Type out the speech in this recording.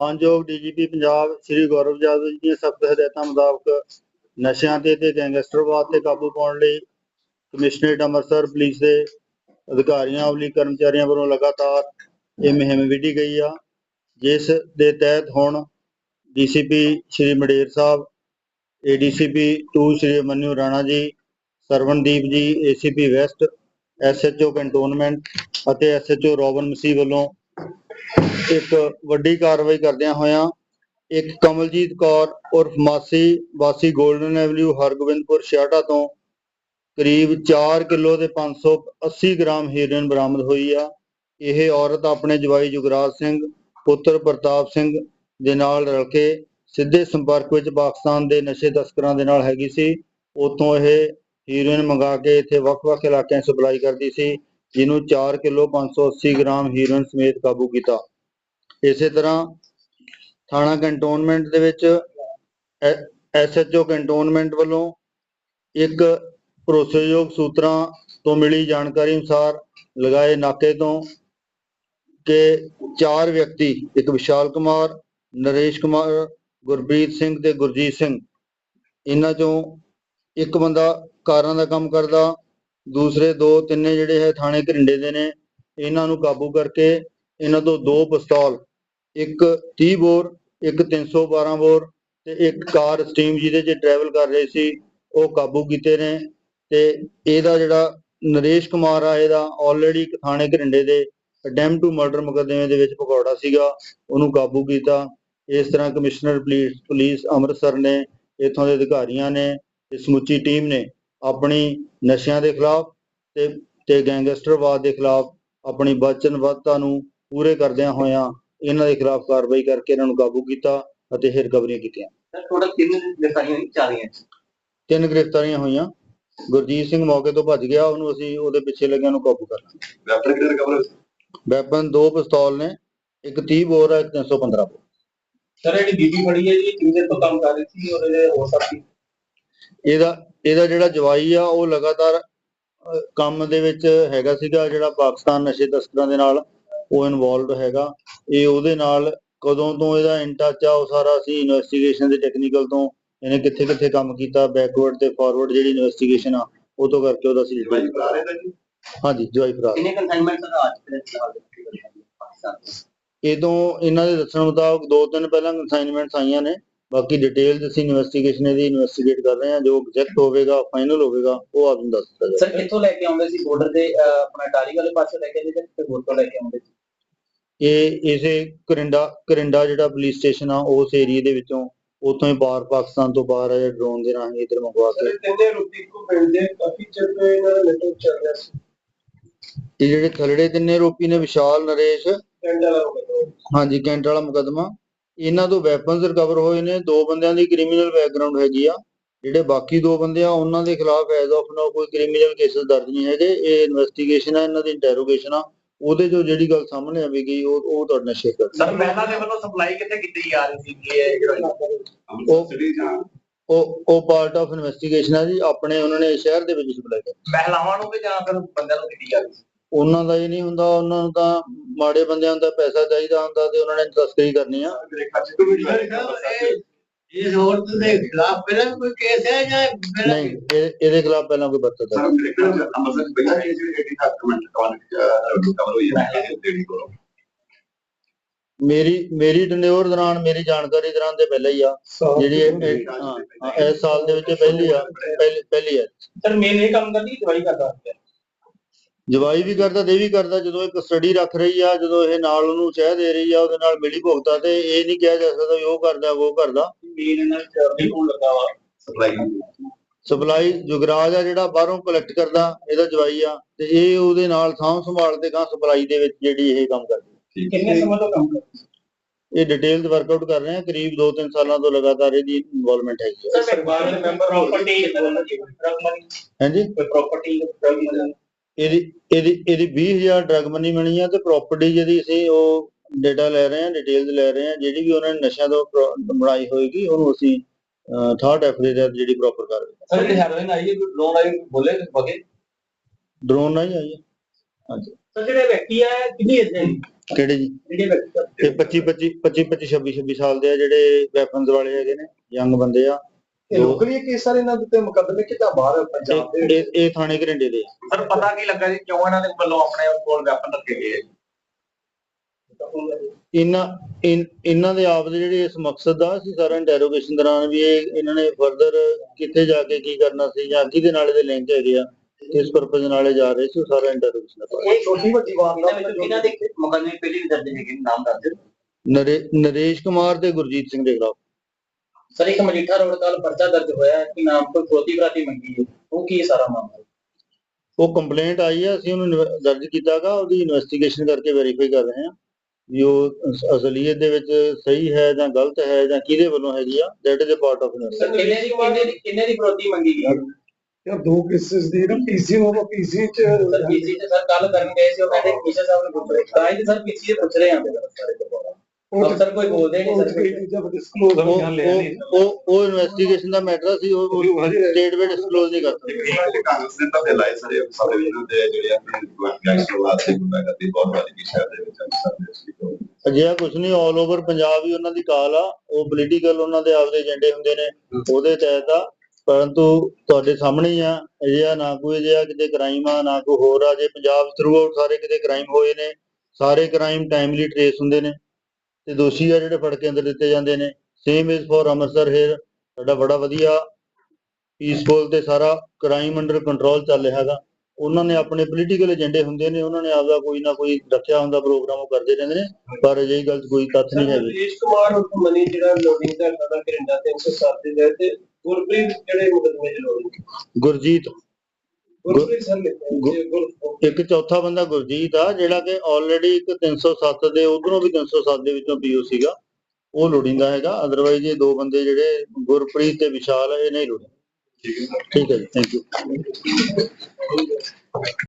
ਮਾਨਯੋਗ ਡੀਜੀਪੀ ਪੰਜਾਬ ਸ੍ਰੀ ਗੌਰਵ ਜਾਦਵ ਜੀ ਦੀਆਂ ਸਖਤ ਹਦਾਇਤਾਂ ਮੁਤਾਬਕ ਨਸ਼ਿਆਂ ਤੇ ਤੇ ਗੈਂਗਸਟਰਵਾਦ ਤੇ ਕਾਬੂ ਪਾਉਣ ਲਈ ਕਮਿਸ਼ਨਰੇਟ ਅੰਮ੍ਰਿਤਸਰ ਪੁਲਿਸ ਦੇ ਅਧਿਕਾਰੀਆਂ ਵੱਲੋਂ ਕਰਮਚਾਰੀਆਂ ਵੱਲੋਂ ਲਗਾਤਾਰ ਇਹ ਮੁਹਿੰਮ ਵਿੱਢੀ ਗਈ ਆ, ਜਿਸ ਦੇ ਤਹਿਤ ਹੁਣ DCP Shri Mader Sahib, ADCP 2 Shri Manu Rana ji, Sarwandeep ji, ACP west, SHO cantonment ਅਤੇ ਐਸਐਚਓ ਰੋਬਨ ਮਸੀਹ ਵੱਲੋਂ ਇੱਕ ਵੱਡੀ ਕਾਰਵਾਈ ਕਰਦਿਆਂ ਹੋਇਆਂ ਇੱਕ ਕਮਲਜੀਤ ਕੌਰ ਉਰਫ ਮਾਸੀ, ਵਾਸੀ 골ਡਨ ਐਵਨਿਊ ਹਰਗੋਬਿੰਦਪੁਰ ਛਿਆਟਾ ਤੋਂ ਕਰੀਬ 4 ਕਿਲੋ ਦੇ 580 ਗ੍ਰਾਮ ਹੀਰੋਇਨ ਬਰਾਮਦ ਹੋਈ ਆ। ਇਹ ਔਰਤ ਆਪਣੇ ਜਵਾਈ ਜੁਗਰਾਜ ਸਿੰਘ, ਪੁੱਤਰ ਪ੍ਰਤਾਪ ਸਿੰਘ ਦੇ ਨਾਲ ਰਲ ਕੇ ਸਿੱਧੇ ਸੰਪਰਕ ਵਿੱਚ ਪਾਕਿਸਤਾਨ ਦੇ ਨਸ਼ੇ ਤਸਕਰਾਂ ਦੇ ਨਾਲ ਹੈਗੀ ਸੀ। ਉਤੋਂ ਇਹ ਹੀਰੋਇਨ ਮੰਗਾ ਕੇ ਇੱਥੇ ਵੱਖ-ਵੱਖ ਇਲਾਕਿਆਂ ਸਪਲਾਈ ਕਰਦੀ ਸੀ। ਜਿਹਨੂੰ 4 ਕਿਲੋ 580 ਗ੍ਰਾਮ ਹੀਰੋਇਨ ਸਮੇਤ ਕਾਬੂ ਕੀਤਾ। ਇਸੇ ਤਰ੍ਹਾਂ ਥਾਣਾ ਕੰਟੋਨਮੈਂਟ ਦੇ ਵਿੱਚ ਐਸਐਚਓ ਕੰਟੋਨਮੈਂਟ ਵੱਲੋਂ ਇੱਕ ਭਰੋਸੇਯੋਗ ਸੂਤਰਾਂ ਤੋਂ ਮਿਲੀ ਜਾਣਕਾਰੀ ਅਨੁਸਾਰ ਲਗਾਏ ਨਾਕੇ ਤੋਂ ਕਿ ਚਾਰ ਵਿਅਕਤੀ, ਇੱਕ ਵਿਸ਼ਾਲ ਕੁਮਾਰ, ਨਰੇਸ਼ ਕੁਮਾਰ ਗੁਰਪ੍ਰੀਤ ਸਿੰਘ ਤੇ ਗੁਰਜੀਤ ਸਿੰਘ, ਇਹਨਾਂ ਚੋਂ ਇੱਕ ਬੰਦਾ ਕਾਰਾਂ ਦਾ ਕੰਮ ਕਰਦਾ ਦੂਸਰੇ ਦੋ ਤਿੰਨੇ ਜਿਹੜੇ ਹੈ ਥਾਣੇ ਘਰਿੰਡੇ ਦੇ ਨੇ, ਇਹਨਾਂ ਨੂੰ ਕਾਬੂ ਕਰਕੇ ਇਹਨਾਂ ਤੋਂ ਦੋ ਪਿਸਤੌਲ, ਇੱਕ 30 ਬੋਰ, ਇੱਕ 312 ਬੋਰ ਤੇ ਇੱਕ ਕਾਰ ਸਟੀਮ ਜਿਹਦੇ 'ਚ ਟਰੈਵਲ ਕਰ ਰਹੇ ਸੀ, ਉਹ ਕਾਬੂ ਕੀਤੇ ਨੇ ਤੇ ਇਹਦਾ ਜਿਹੜਾ ਨਰੇਸ਼ ਕੁਮਾਰ ਆ, ਇਹਦਾ ਆਲਰੇਡੀ ਥਾਣੇ ਘਰਿੰਡੇ ਦੇ ਅਟੈਂਪਟ ਟੂ ਮਰਡਰ ਮੁਕੱਦਮੇ ਦੇ ਵਿੱਚ ਪਕੌੜਾ ਸੀਗਾ, ਉਹਨੂੰ ਕਾਬੂ ਕੀਤਾ। ਇਸ ਤਰ੍ਹਾਂ ਕਮਿਸ਼ਨਰ ਪੁਲਿਸ ਪੁਲਿਸ ਅੰਮ੍ਰਿਤਸਰ ਨੇ, ਇਥੋਂ ਦੇ ਅਧਿਕਾਰੀਆਂ ਨੇ ਤੇ ਸਮੁੱਚੀ ਟੀਮ ਨੇ। ਆਪਣੀ ਨਸ਼ਿਆਂ ਦੇ ਖਿਲਾਫ ਤੇ ਤੇ ਗੈਂਗਸਟਰਵਾਦ ਦੇ ਖਿਲਾਫ ਆਪਣੀ ਵਚਨਬੱਧਤਾ ਨੂੰ ਪੂਰੇ ਕਰਦਿਆਂ ਹੋਇਆਂ ਇਹਨਾਂ ਦੇ ਖਿਲਾਫ ਕਾਰਵਾਈ ਕਰਕੇ ਇਹਨਾਂ ਨੂੰ ਕਾਬੂ ਕੀਤਾ ਅਤੇ ਇਹ ਰਿਕਵਰੀਆਂ ਕੀਤੀਆਂ। ਟੋਟਲ ਤਿੰਨ ਗ੍ਰਿਫਤਾਰੀਆਂ ਚਾਰ ਰਹੀਆਂ ਤਿੰਨ ਗ੍ਰਿਫਤਾਰੀਆਂ ਹੋਈਆਂ। ਗੁਰਜੀਤ ਸਿੰਘ ਮੌਕੇ ਤੋਂ ਭੱਜ ਗਿਆ ਉਹਨੂੰ ਅਸੀਂ ਉਹਦੇ ਪਿੱਛੇ ਲੱਗਿਆਂ ਨੂੰ ਕਾਬੂ ਕਰ ਲਿਆ ਵੈਪਨ ਕਿਹੜੇ ਰਿਕਵਰ ਵੈਪਨ ਦੋ ਪਿਸਤੌਲ ਨੇ ਇੱਕ 30 ਬੋਰ ਹੈ ਇੱਕ 315 ਬੋਰ। ਸਰ ਜਿਹੜੀ ਬੀਬੀ ਫੜੀ ਹੈ ਜੀ ਕਿੰਨੇ ਤੋਂ ਕੰਮ ਕਰ ਰਹੀ ਸੀ ਔਰ ਇਹਦੇ ਹੋਰ ਸਾਥੀ ਇਹਦਾ ਇਹਦਾ ਜਿਹੜਾ ਜਵਾਈ ਆ ਉਹ ਲਗਾਤਾਰ ਕੰਮ ਦੇ ਵਿੱਚ ਹੈਗਾ ਸੀਗਾ ਜਿਹੜਾ ਪਾਕਿਸਤਾਨ ਨਸ਼ੇ ਤਸਕਰਾਂ ਦੇ ਨਾਲ ਉਹ ਇਨਵੋਲਵਡ ਹੈਗਾ। ਇਹ ਉਹਦੇ ਨਾਲ ਕਦੋਂ ਤੋਂ ਇਹਦਾ ਇਨ ਟੱਚ ਆ ਉਹ ਸਾਰਾ ਅਸੀਂ ਇਨਵੈਸਟੀਗੇਸ਼ਨ ਦੇ ਟੈਕਨੀਕਲ ਤੋਂ ਇਹਨੇ ਕਿੱਥੇ ਕਿੱਥੇ ਕੰਮ ਕੀਤਾ ਬੈਕਵਰਡ ਤੇ ਫਾਰਵਰਡ ਜਿਹੜੀ ਇਨਵੈਸਟੀਗੇਸ਼ਨ ਆ ਉਹ ਤੋਂ ਕਰਕੇ ਉਹਦਾ ਸੀ ਹਾਂਜੀ ਜਵਾਈ ਫਰਾਰ। ਕਿੰਨੇ ਕਨਸਾਈਨਮੈਂਟ ਦਾ ਅੱਜ ਪਾਕਿਸਤਾਨ ਇਦੋਂ ਇਹਨਾਂ ਦੇ ਦੱਸਣ ਮੁਤਾਬਕ ਦੋ ਤਿੰਨ ਪਹਿਲਾਂ ਅਸਾਈਨਮੈਂਟਸ ਆਈਆਂ ਨੇ। ਬਾਕੀ ਡਿਟੇਲਸ ਅਸੀਂ ਇਨਵੈਸਟੀਗੇਸ਼ਨ ਇਹਦੀ ਇਨਵੈਸਟੀਗੇਟ ਕਰ ਰਹੇ ਹਾਂ ਜੋ ਐਗਜ਼ੈਕਟ ਹੋਵੇਗਾ ਫਾਈਨਲ ਹੋਵੇਗਾ ਉਹ ਆਪ ਨੂੰ ਦੱਸ ਦਿੱਤਾ ਜਾਏਗਾ ਸਰ ਕਿੱਥੋਂ ਲੈ ਕੇ ਆਉਂਦੇ ਸੀ ਬਾਰਡਰ ਦੇ ਆਪਣਾ ਟਾਲੀ ਵਾਲੇ ਪਾਸੇ ਲੈ ਕੇ ਆਉਂਦੇ ਸੀ ਤੇ ਹੋਰ ਤੋਂ ਲੈ ਕੇ ਆਉਂਦੇ ਸੀ? ਇਹ ਇਸੇ ਕਰਿੰਡਾ ਕਰਿੰਡਾ ਜਿਹੜਾ ਪੁਲਿਸ ਸਟੇਸ਼ਨ ਆ ਉਸ ਏਰੀਏ ਦੇ ਵਿੱਚੋਂ ਉਤੋਂ ਹੀ ਬਾਹਰ ਪਾਕਿਸਤਾਨ ਤੋਂ ਬਾਹਰ ਆ ਡਰੋਨ ਦੇ ਰਾਹੀਂ ਇੱਧਰ ਮੰਗਵਾ ਕੇ। ਤਿੰਨੇ ਰੁਪਏ ਕੋ ਮਿਲਦੇ ਕਾਫੀ ਚਿਰ ਤੋਂ ਇਹਨਾਂ ਦਾ ਲੈਟਰ ਚੱਲ ਰਿਹਾ ਸੀ। ਇਹ ਜਿਹੜੇ ਥਲੜੇ ਤਿੰਨੇ ਰੋਪੀ ਨੇ ਵਿਸ਼ਾਲ ਨਰੇਸ਼। ਟੈਂਡਰ ਵਾਲਾ ਹਾਂਜੀ ਕੈਂਟ ਵਾਲਾ ਮੁਕੱਦਮਾ। ਇਹਨਾਂ ਤੋਂ ਵੈਪਨਸ ਰਿਕਵਰ ਹੋਏ ਨੇ। ਦੋ ਬੰਦਿਆਂ ਦੀ ਕ੍ਰਿਮੀਨਲ ਬੈਕਗ੍ਰਾਉਂਡ ਹੈਗੀ ਆ। ਜਿਹੜੇ ਬਾਕੀ ਦੋ ਬੰਦੇ ਆ ਉਹਨਾਂ ਦੇ ਖਿਲਾਫ ਐਜ਼ ਆਫ ਨਾਓ ਕੋਈ ਕ੍ਰਿਮੀਨਲ ਕੇਸਸ ਦਰਜ ਨਹੀਂ ਹੈਗੇ। ਇਹ ਇਨਵੈਸਟੀਗੇਸ਼ਨ ਆ ਇਹਨਾਂ ਦੀ ਇੰਟਰੋਗੇਸ਼ਨ ਆ। ਉਹਦੇ ਜੋ ਜਿਹੜੀ ਗੱਲ ਸਾਹਮਣੇ ਆਵੇਗੀ ਉਹ ਉਹ ਤੁਹਾਡੇ ਨਾਲ ਸ਼ੇਅਰ ਕਰ ਸਰ ਮਹਿਲਾ ਦੇ ਵੱਲੋਂ ਸਪਲਾਈ ਕਿੱਥੇ ਕੀਤੀ ਜਾ ਰਹੀ ਸੀ? ਇਹ ਜਿਹੜਾ ਉਹ ਉਹ ਉਹ ਪਾਰਟ ਆਫ ਇਨਵੈਸਟੀਗੇਸ਼ਨ ਹੈ ਜੀ। ਆਪਣੇ ਉਹਨਾਂ ਨੇ ਸ਼ਹਿਰ ਦੇ ਵਿੱਚ ਸਪਲਾਈ ਕਰ ਮਹਿਲਾਵਾਂ ਨੂੰ ਕਿ ਜਾਂ ਫਿਰ ਬੰਦਿਆਂ ਨੂੰ ਕੀਤੀ ਜਾ ਰਹੀ ਸੀ? ਉਹਨਾਂ ਦਾ ਇਹ ਨਹੀਂ ਹੁੰਦਾ ਉਹਨਾਂ ਨੂੰ ਤਾਂ ਮਾੜੇ ਬੰਦਿਆਂ ਦਾ ਪੈਸਾ ਚਾਹੀਦਾ ਹੁੰਦਾ ਤੇ ਉਹਨਾਂ ਨੇ ਤਸਕਰੀ ਕਰਨੀ ਆ। ਇਸ ਔਰਤ ਦੇ ਖਿਲਾਫ ਪਹਿਲਾਂ ਕੋਈ ਕੇਸ ਹੈ ਜਾਂ ਨਹੀਂ ਇਹ- ਇਹਦੇ ਖਿਲਾਫ ਪਹਿਲਾਂ ਕੋਈ ਸਰ ਮੇਰੇ ਪਹਿਲਾਂ ਇਹ ਜਿਹੜੀ ਕਵਰ ਹੋਈ ਹੈ ਕੋਲ ਮੇਰੀ ਦੌਰਾਨ ਮੇਰੀ ਜਾਣਕਾਰੀ ਦੌਰਾਨ ਤੇ ਪਹਿਲਾਂ ਹੀ ਆ ਜਿਹੜੀ ਇਹ- ਇਹ- ਹਾਂ, ਹਾਂ, ਇਸ ਸਾਲ ਦੇ ਵਿੱਚ ਪਹਿਲੀ ਆ ਪਹਿਲੀ ਪਹਿਲੀ ਆ। ਸਰ ਮੇਨ ਇਹ ਕੰਮ ਕਰਦੀ ਦਵਾਈ ਕਰਦਾ ਜਵਾਈ ਵੀ ਕਰਦਾ ਦੇ ਵੀ ਕਰਦਾ ਜਦੋਂ ਇੱਕ ਸਟੱਡੀ ਰੱਖ ਰਹੀ ਆ ਜਦੋਂ ਇਹ ਨਾਲ ਉਹਨੂੰ ਚਾਹ ਦੇ ਰਹੀ ਆ ਉਹਦੇ ਨਾਲ ਮਿਲੀ ਭੁਗਤਾ ਤੇ ਇਹ ਨਹੀਂ ਕਿਹਾ ਜਾ ਸਕਦਾ ਵੀ ਉਹ ਕਰਦਾ ਉਹ ਕਰਦਾ। ਮੇਨ ਇਹਨਾਂ ਵਿੱਚ ਚਰਬੀ ਹੋਣ ਲੱਗਾ ਵਾ ਸਪਲਾਈ ਸਪਲਾਈ ਜੁਗਰਾਜ ਆ ਜਿਹੜਾ ਬਾਹਰੋਂ ਕਲੈਕਟ ਕਰਦਾ ਇਹਦਾ ਜਵਾਈ ਆ ਤੇ ਇਹ ਉਹਦੇ ਨਾਲ ਸਾਂਭ ਸੰਭਾਲ ਤੇ ਗਾਂ ਸਪਲਾਈ ਦੇ ਵਿੱਚ ਜਿਹੜੀ ਇਹ ਕੰਮ ਕਰਦੀ। ਕਿੰਨੇ ਸਮਾਂ ਤੋਂ ਕੰਮ ਕਰਦੀ ਇਹ ਡਿਟੇਲਸ ਵਰਕਆਊਟ ਕਰ ਰਹੇ ਆ ਕਰੀਬ 2-3 ਸਾਲਾਂ ਤੋਂ ਲਗਾਤਾਰ ਇਹਦੀ ਇਨਵੋਲਵਮੈਂਟ ਹੈਗੀ ਆ। ਸਰ ਸਰਕਾਰ ਦੇ ਮੈਂਬਰ ਪ੍ਰਾਪਰਟੀ ਹਾਂਜੀ? ਕੋਈ ਪ੍ਰਾਪਰਟੀ ਇਹਦੀ ਇਹਦੀ ਇਹਦੀ 20000 ਡਰਗ ਮਨੀ ਮਿਲੀ ਆ ਤੇ ਪ੍ਰਾਪਰਟੀ ਜਿਹੜੀ ਅਸੀਂ ਉਹ ਡਾਟਾ ਲੈ ਰਹੇ ਆ ਡਿਟੇਲਸ ਲੈ ਰਹੇ ਆ ਜਿਹੜੀ ਵੀ ਉਹਨਾਂ ਨੇ ਨਸ਼ਿਆਂ ਤੋਂ ਬਣਾਈ ਹੋਏਗੀ ਉਹਨੂੰ ਅਸੀਂ ਥਰਡ ਐਫ ਦੇ ਤਹਿਤ ਜਿਹੜੀ ਪ੍ਰੋਪਰ ਕਰ ਰਹੇ ਸਰ ਜਿਹੜੀ ਹੈਰੋਇਨ ਆਈ ਹੈ ਲੋਨ ਆਈ ਬੋਲੇ ਬਗੇ ਡਰੋਨ ਨਾਲ ਹੀ ਆਈ ਹੈ। ਹਾਂਜੀ। ਸਰ ਜਿਹੜੇ ਵਿਅਕਤੀ ਆ ਕਿੰਨੀ ਏਜ ਦੇ ਨੇ? ਕਿਹੜੇ ਜੀ? ਜਿਹੜੇ ਵਿਅਕਤੀ ਇਹ 25 25 25 25 26 26 ਸਾਲ ਦੇ ਆ ਜਿਹੜੇ ਵੈਪਨਸ ਵਾਲੇ ਹੈਗੇ ਨੇ ਯੰਗ ਬੰਦੇ ਆ। ਇਹ ਲੋਕਲੀ ਕੇਸ ਸਾਰੇ ਇਹਨਾਂ ਦੇ ਉੱਤੇ ਮੁਕੱਦਮੇ ਕਿ ਜਾਂ ਬਾਹਰ ਪੰਜਾਬ ਦੇ ਇਹ- ਇਹ ਥਾਣੇ ਘਰਿੰਡੇ ਦੇ ਆ। ਸਰ ਪਤਾ ਕੀ ਲੱਗਾ ਜੀ? ਕਿਉਂ ਇਹਨਾਂ ਦੇ ਵੱਲੋਂ ਆਪਣੇ ਕੋਲ ਵੈਪਨ ਰੱਖੇ ਗਏ ਇਹਨਾਂ ਇਨ- ਇਹਨਾਂ ਦੇ ਆਪ ਦੇ ਜਿਹੜੇ ਇਸ ਮਕਸਦ ਦਾ ਅਸੀਂ ਸਾਰਾ ਇੰਟਰੋਗੇਸ਼ਨ ਦੌਰਾਨ ਵੀ ਇਹ ਇਹਨਾਂ ਨੇ ਫਰਦਰ ਕਿੱਥੇ ਜਾ ਕੇ ਕੀ ਕਰਨਾ ਸੀ ਜਾਂ ਕਿਹਦੇ ਨਾਲ ਇਹਦੇ ਲਿੰਕ ਹੈਗੇ ਆ ਕਿਸ ਪਰਪਸ ਨਾਲ ਇਹ ਜਾ ਰਹੇ ਸੀ ਉਹ ਸਾਰਾ ਇੰਟਰੋਗੇਸ਼ਨ ਦਾ part ਇਹ ਛੋਟੀ ਵੱਡੀ ਇਹਨਾਂ ਵਾਰਦਾਤ ਵਿੱਚ ਕਿਹਨਾਂ ਦੇ ਮੁਕੱਦਮੇ ਪਹਿਲੀ ਵੀ ਦਰਜ ਹੈਗੇ ਨੇ, ਨਾਮ ਦੱਸ ਦਿਓ। ਨਰੇ ਨਰੇਸ਼ ਕੁਮਾਰ ਤੇ ਗੁਰਜੀਤ ਸਿੰਘ ਦੇ ਖਿਲਾਫ। ਸਰ ਇੱਕ ਮਜੀਠਾ ਰੋਡ ਕੱਲ ਪਰਚਾ ਦਰਜ ਹੋਇਆ ਹੈ ਕਿ ਨਾਮ ਤੋਂ ਫਰੋਤੀ ਫਰਾਤੀ ਮੰਗੀ ਹੈ। ਉਹ ਕੀ ਹੈ ਸਾਰਾ ਮਾਮਲਾ? ਉਹ ਕੰਪਲੇਂਟ ਆਈ ਹੈ ਅਸੀਂ ਉਹਨੂੰ ਇਨਵੈ- ਦਰਜ ਕੀਤਾਗਾ ਉਹਦੀ ਇਨਵੈਸਟੀਗੇਸ਼ਨ ਕਰਕੇ ਵੈਰੀਫਾਈ ਕਰ ਰਹੇ ਹਾਂ ਵੀ ਉਹ ਅਸ- ਅਸਲੀਅਤ ਦੇ ਵਿੱਚ ਸਹੀ ਹੈ ਜਾਂ ਗਲਤ ਹੈ ਜਾਂ ਕਿਹਦੇ ਵੱਲੋਂ ਹੈਗੀ ਆ that is a part of sir ਕਿੰਨੇ ਦੀ ਕਿੰਨੇ ਦੀ ਕਿੰਨੇ ਦੀ ਫਰੋਤੀ ਮੰਗੀ ਗਈ? ਹੈ ਯਾਰ ਦੋ ਕੇਸਿਸ ਦੀ ਨਾ ਪੀਸੀ ਨੂੰ ਪੀਸੀ ਚ ਸਰ ਪੀਸੀ ਤੇ ਸਰ ਕੱਲ ਕਰਨ ਗਏ ਸੀ ਉਹ ਕਹਿੰਦੇ ਪੀਸੀ ਸਾਹਿਬ ਨੇ ਪੁੱਛ ਰਹੇ ਤਾਂ ਹੀ ਤੇ ਸਰ ਪੀਸੀ ਦੇ ਪੁੱਛ ਰਹੇ ਆਂ। ਸਾਰੇ ਤੋਂ ਅਫਸਰ ਕੋਈ ਬੋਲਦੇ ਨਹੀਂ ਸਰ ਕਈ ਚੀਜ਼ਾਂ ਡਿਸਕਲੋਜ਼ ਉਹ ਉਹ- ਉਹ ਉਹ ਇਨਵੈਸਟੀਗੇਸ਼ਨ ਦਾ ਮੈਟਰ ਸੀ ਉਹ ਸਟੇਟ ਵਿੱਚ ਡਿਸਕਲੋਜ਼ ਨਹੀਂ ਕਰ ਸਕਦੇ। ਕਾਂਗਰਸ ਨੇ ਤਾਂ ਲਾਇ ਸਾਰੇ ਸਾਰੇ ਇਹਨਾਂ ਦੇ ਜਿਹੜੇ ਆਪਣੇ ਗੈਂਗਸਟਰ ਵਾਸਤੇ ਗੁੰਡਾ ਕਰਦੀ ਬਹੁਤ ਵਾਰੀ ਕੀ ਸ਼ਹਿਰ ਦੇ ਵਿੱਚ ਅੰਮ੍ਰਿਤਸਰ ਦੇ ਅਜਿਹਾ ਕੁਝ ਨਹੀਂ ਆਲ ਓਵਰ ਪੰਜਾਬ ਹੀ ਉਹਨਾਂ ਦੀ ਕਾਲ ਆ। ਉਹ ਪੋਲੀਟੀਕਲ ਉਹਨਾਂ ਦੇ ਆਪਦੇ ਏਜੰਡੇ ਹੁੰਦੇ ਨੇ ਉਹਦੇ ਤਹਿਤ ਆ। ਪਰੰਤੂ ਤੁਹਾਡੇ ਸਾਹਮਣੇ ਹੀ ਆ ਅਜਿਹਾ ਨਾ ਕੋਈ ਅਜਿਹਾ ਕਿਤੇ ਕ੍ਰਾਈਮ ਆ ਨਾ ਕੋਈ ਹੋਰ ਆ। ਜੇ ਪੰਜਾਬ ਥਰੂ ਆਊਟ ਸਾਰੇ ਕਿਤੇ ਕ੍ਰਾਈਮ ਹੋਏ ਨੇ ਸਾਰੇ ਕ੍ਰਾਈਮ ਟਾਈਮਲੀ ਟ੍ਰੇਸ ਹੁੰਦੇ ਨੇ। ਤੇ ਦੋਸ਼ੀ ਆ ਜਿਹੜੇ ਫੜ ਕੇ ਅੰਦਰ ਦਿੱਤੇ ਜਾਂਦੇ ਨੇ। Same is for Amritsar here ਸਾਡਾ ਬੜਾ ਵਧੀਆ ਪੀਸਫੁਲ ਤੇ ਸਾਰਾ ਕ੍ਰਾਈਮ ਅੰਡਰ ਕੰਟਰੋਲ ਚੱਲ ਰਿਹਾ ਹੈਗਾ। ਉਹਨਾਂ ਨੇ ਆਪਣੇ ਪੋਲੀਟੀਕਲ ਏਜੰਡੇ ਹੁੰਦੇ ਨੇ। ਉਹਨਾਂ ਨੇ ਆਪਦਾ ਕੋਈ ਨਾ ਕੋਈ ਰੱਖਿਆ ਹੁੰਦਾ ਪ੍ਰੋਗਰਾਮ ਉਹ ਕਰਦੇ ਰਹਿੰਦੇ ਨੇ। ਪਰ ਅਜਿਹੀ ਗੱਲ ਕੋਈ ਤੱਥ ਨਹੀਂ ਹੈਗੀ। ਰਜੇਸ਼ ਕੁਮਾਰ ਮਨੀ ਜਿਹੜਾ ਲੋਡਿੰਗ ਦਾ ਕਰਦਾ ਕਰਿੰਦਾ 307 ਦੇ ਤੇ ਗੁਰਪ੍ਰੀਤ ਜਿਹੜੇ ਮੁਕਦਮੇ ਚ ਲੋਡਿੰਗ ਗੁਰਜੀਤ ਇੱਕ ਚੌਥਾ ਬੰਦਾ ਗੁਰਜੀਤ ਆ ਜਿਹੜਾ ਕਿ ਆਲਰੇਡੀ ਇੱਕ 307 ਦੇ ਉਧਰੋਂ ਵੀ 307 ਦੇ ਵਿੱਚੋਂ ਪੀਓ ਸੀਗਾ। ਉਹ ਲੋੜਿੰਦਾ ਹੈਗਾ ਅਦਰਵਾਈਜ਼ ਇਹ ਦੋ ਬੰਦੇ ਜਿਹੜੇ ਗੁਰਪ੍ਰੀਤ ਤੇ ਵਿਸ਼ਾਲ ਇਹ ਨਹੀਂ ਲੋੜਿੰਦੇ। ਠੀਕ ਹੈ। ਠੀਕ ਹੈ ਜੀ ਥੈਂਕ ਯੂ